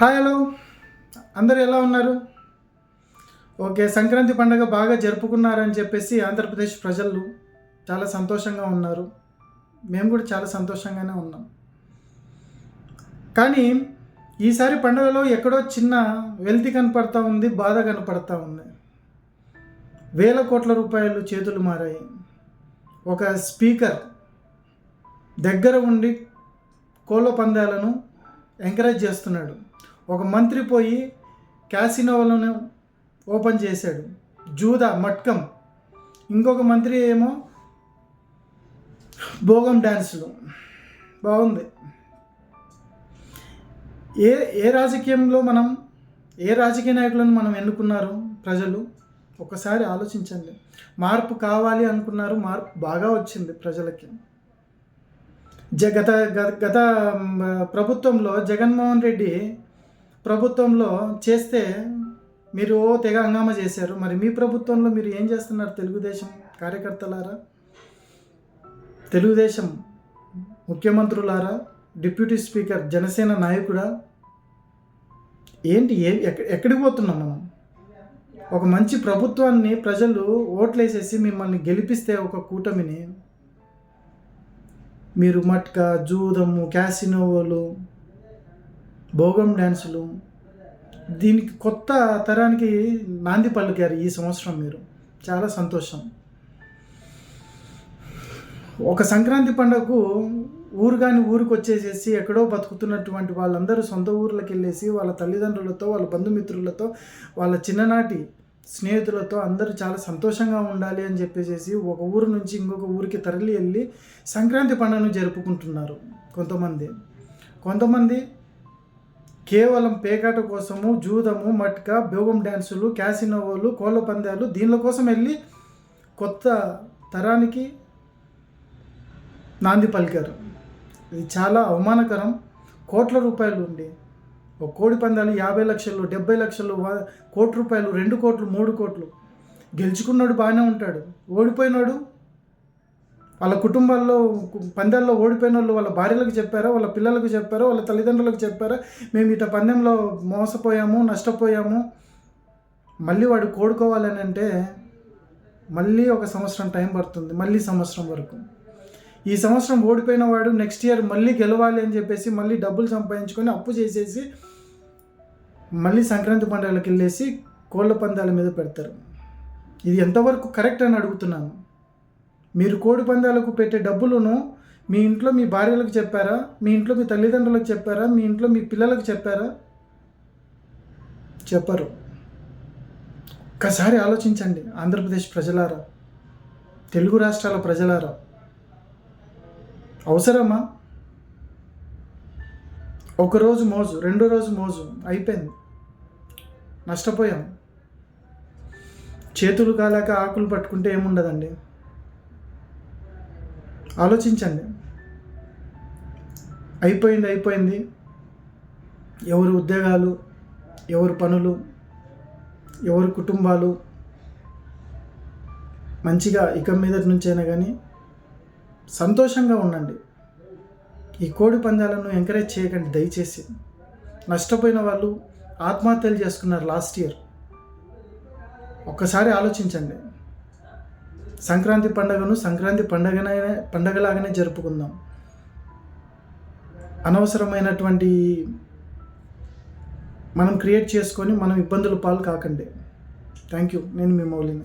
Hi hello అందరు ఎలా ఉన్నారు? ఓకే సంక్రాంతి పండుగ బాగా జరుపుకున్నారని చెప్పేసి ఆంధ్రప్రదేశ్ ప్రజలు చాలా సంతోషంగా ఉన్నారు. మేము కూడా చాలా సంతోషంగానే ఉన్నాం. కానీ ఈసారి పండుగలో ఎక్కడో చిన్న వెల్తి కనపడతా ఉంది బాధ కనపడతా ఉంది. వేల కోట్ల రూపాయలు చేతులు మారాయి. ఒక స్పీకర్ దగ్గర ఉండి కోళ్ళ పందాలను ఎంకరేజ్ చేస్తున్నాడు. ఒక మంత్రి పోయి క్యాసినోలను ఓపెన్ చేశాడు. జూదా మట్కం. ఇంకొక మంత్రి ఏమో భోగం డ్యాన్సులు బాగుంది. ఏ ఏ రాజకీయంలో మనం ఏ రాజకీయ నాయకులను మనం ఎన్నుకున్నారు ప్రజలు? ఒకసారి ఆలోచించండి. మార్పు కావాలి అనుకున్నారు మార్పు బాగా వచ్చింది ప్రజలకి. జ గత గత- గత ప్రభుత్వంలో జగన్మోహన్ రెడ్డి ప్రభుత్వంలో చేస్తే మీరు ఓ తెగ హంగామా చేశారు. మరి మీ ప్రభుత్వంలో మీరు ఏం చేస్తున్నారు తెలుగుదేశం కార్యకర్తలారా? తెలుగుదేశం ముఖ్యమంత్రులారా? డిప్యూటీ స్పీకర్ జనసేన నాయకుడా? ఏంటి ఏ ఎక్క- ఎక్కడికి పోతున్నాం మనం? ఒక మంచి ప్రభుత్వాన్ని ప్రజలు ఓట్లేసేసి మిమ్మల్ని గెలిపిస్తే ఒక కూటమిని మీరు మట్కా జూదము క్యాసినోవోలు భోగం డ్యాన్సులు దీనికి కొత్త తరానికి నాంది పలికారు ఈ సంవత్సరం మీరు. చాలా సంతోషం. ఒక సంక్రాంతి పండగకు ఊరు కాని ఊరికి వచ్చేసేసి ఎక్కడో బతుకుతున్నటువంటి వాళ్ళందరూ సొంత ఊర్లకు వెళ్ళేసి వాళ్ళ తల్లిదండ్రులతో వాళ్ళ బంధుమిత్రులతో వాళ్ళ చిన్ననాటి స్నేహితులతో అందరూ చాలా సంతోషంగా ఉండాలి అని చెప్పేసి ఒక ఊరు నుంచి ఇంకొక ఊరికి తరలి వెళ్ళి సంక్రాంతి పండుగను జరుపుకుంటున్నారు కొంతమంది. కొంతమంది కేవలం పేకాట కోసము జూదము మట్కా భోగం డ్యాన్సులు క్యాసినోవోలు కోళ్ళ పందాలు దీనిల కోసం వెళ్ళి కొత్త తరానికి నాంది పలికారు. ఇది చాలా అవమానకరం. కోట్ల రూపాయలు ఉండి ఒక కోడి పందాలు యాభై లక్షలు డెబ్బై లక్షలు కోటి రూపాయలు రెండు కోట్లు మూడు కోట్లు. గెలుచుకున్నాడు బాగానే ఉంటాడు. ఓడిపోయినాడు. వాళ్ళ కుటుంబాల్లో కు- పందాల్లో ఓడిపోయిన వాళ్ళు వాళ్ళ భార్యలకు చెప్పారా వాళ్ళ పిల్లలకు చెప్పారా వాళ్ళ తల్లిదండ్రులకు చెప్పారా? మేము ఇట పందెంలో మోసపోయాము నష్టపోయాము. మళ్ళీ వాడు కోడుకోవాలని అంటే మళ్ళీ ఒక సంవత్సరం టైం పడుతుంది. మళ్ళీ సంవత్సరం వరకు. ఈ సంవత్సరం ఓడిపోయిన వాడు నెక్స్ట్ ఇయర్ మళ్ళీ గెలవాలి అని చెప్పేసి మళ్ళీ డబ్బులు సంపాదించుకొని అప్పు చేసేసి మళ్ళీ సంక్రాంతి పండుగలకు వెళ్ళేసి కోళ్ళ పందాల మీద పెడతారు. ఇది ఎంతవరకు కరెక్ట్ అని అడుగుతున్నాను. మీరు కోడి పందాలకు పెట్టే డబ్బులను మీ ఇంట్లో మీ భార్యలకు చెప్పారా? మీ ఇంట్లో మీ తల్లిదండ్రులకు చెప్పారా? మీ ఇంట్లో మీ పిల్లలకు చెప్పారా? చెప్పరు. ఒక్కసారి ఆలోచించండి ఆంధ్రప్రదేశ్ ప్రజలారా తెలుగు రాష్ట్రాల ప్రజలారా. అవసరమా? ఒకరోజు మోజు రెండో రోజు మోజు అయిపోయింది. నష్టపోయాం. చేతులు కాలాక ఆకులు పట్టుకుంటే ఏముండదండి? ఆలోచించండి. అయిపోయింది అయిపోయింది. ఎవరి ఉద్యోగాలు ఎవరి పనులు ఎవరి కుటుంబాలు మంచిగా ఇక మీద నుంచైనా కానీ సంతోషంగా ఉండండి. ఈ కోడి పందాలను ఎంకరేజ్ చేయకండి దయచేసి. నష్టపోయిన వాళ్ళు ఆత్మహత్యలు చేసుకున్నారు లాస్ట్ ఇయర్ ఒక్కసారి ఆలోచించండి. సంక్రాంతి పండుగను సంక్రాంతి పండగనే పండగలాగానే జరుపుకుందాం. అనవసరమైనటువంటి మనం క్రియేట్ చేసుకొని మనం ఇబ్బందుల పాలు కాకండి. థ్యాంక్ యూ నేను మీ మౌలిని.